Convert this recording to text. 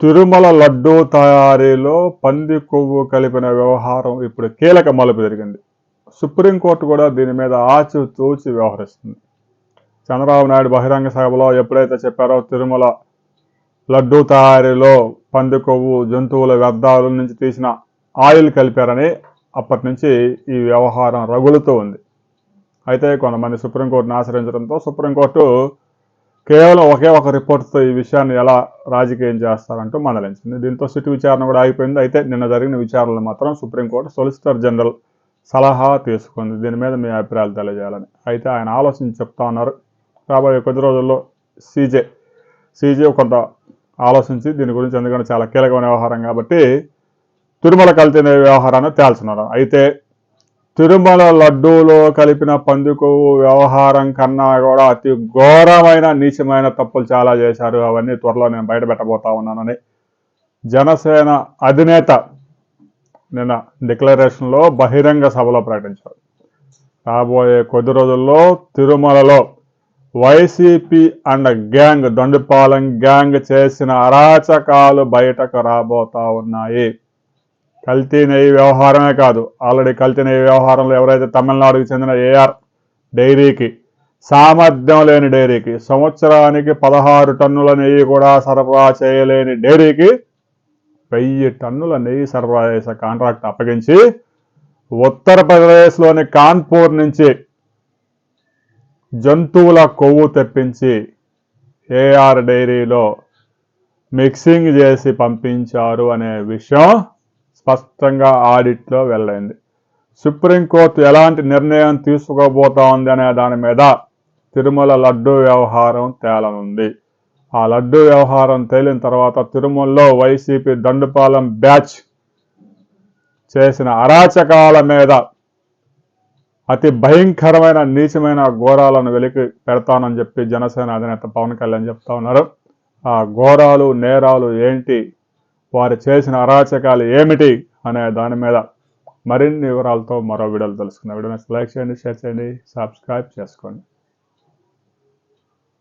తిరుమల లడ్డూ తయారీలో పంది కొవ్వు కలిపిన వ్యవహారం ఇప్పుడు కీలక మలుపు జరిగింది సుప్రీంకోర్టు కూడా దీని మీద ఆచి తూచి వ్యవహరిస్తుంది. చంద్రబాబు నాయుడు బహిరంగ సభలో ఎప్పుడైతే చెప్పారో తిరుమల లడ్డూ తయారీలో పంది కొవ్వు జంతువుల వ్యర్థాల నుంచి తీసిన ఆయిల్ కలిపారని అప్పటి నుంచి ఈ వ్యవహారం రగులుతూ ఉంది. అయితే కొంతమంది సుప్రీంకోర్టును ఆశ్రయించడంతో సుప్రీంకోర్టు కేవలం ఒకే ఒక రిపోర్ట్తో ఈ విషయాన్ని ఎలా రాజకీయం చేస్తారంటూ మందలించింది దీంతో సిట్ విచారణ కూడా అయిపోయింది అయితే నిన్న జరిగిన విచారణలో మాత్రం సుప్రీంకోర్టు సొలిసిటర్ జనరల్ సలహా తీసుకుంది. దీని మీద మీ అభిప్రాయాలు తెలియజేయాలని. అయితే ఆయన ఆలోచన చెప్తా ఉన్నారు. రాబోయే కొద్ది రోజుల్లో సీజే సీజే కొంత ఆలోచించి దీని గురించి ఎందుకంటే చాలా కీలకమైన వ్యవహారం కాబట్టి తిరుమల కలిసిన వ్యవహారాన్ని తేల్చున్నారు అయితే తిరుమల లడ్డూలో కలిపిన పందుకొవ్వు వ్యవహారం కన్నా కూడా అతి ఘోరమైన నీచమైన తప్పులు చాలా చేశారు. అవన్నీ త్వరలో నేను బయట పెట్టబోతా ఉన్నానని. జనసేన అధినేత నిన్న డిక్లరేషన్లో బహిరంగ సభలో ప్రకటించారు. రాబోయే కొద్ది రోజుల్లో తిరుమలలో YCP and gang Dondupalem gang చేసిన అరాచకాలు బయటకు రాబోతా ఉన్నాయి. కల్తీ నెయ్యి వ్యవహారమే కాదు. ఆల్రెడీ కల్తీ నెయ్యి వ్యవహారంలో ఎవరైతే తమిళనాడుకు చెందిన ఏఆర్ డైరీకి సామర్థ్యం లేని డైరీకి సంవత్సరానికి పదహారు టన్నుల నెయ్యి కూడా సరఫరా చేయలేని డైరీకి వెయ్యి టన్నుల నెయ్యి సరఫరా చేసే కాంట్రాక్ట్ అప్పగించి ఉత్తరప్రదేశ్లోని కాన్పూర్ నుంచి జంతువుల కొవ్వు తెప్పించి ఏఆర్ డైరీలో మిక్సింగ్ చేసి పంపించారు అనే విషయం స్పష్టంగా ఆడిట్లో వెళ్ళైంది సుప్రీంకోర్టు ఎలాంటి నిర్ణయం తీసుకోబోతా ఉంది అనే దాని మీద తిరుమల లడ్డు వ్యవహారం తేలనుంది. ఆ లడ్డు వ్యవహారం తేలిన తర్వాత తిరుమలలో వైసీపీ దండుపాలెం బ్యాచ్ చేసిన అరాచకాల మీద అతి భయంకరమైన నీచమైన ఘోరాలను వెలికి పెడతానని చెప్పి జనసేన అధినేత పవన్ కళ్యాణ్ చెప్తా ఉన్నారు. ఆ ఘోరాలు నేరాలు ఏంటి వారు చేసిన అరాచకాలు ఏమిటి అనే దాని మీద మరిన్ని వివరాలతో మరో వీడియోలు తెలుసుకుందాం. వీడియోని లైక్ చేయండి షేర్ చేయండి సబ్స్క్రైబ్ చేసుకోండి.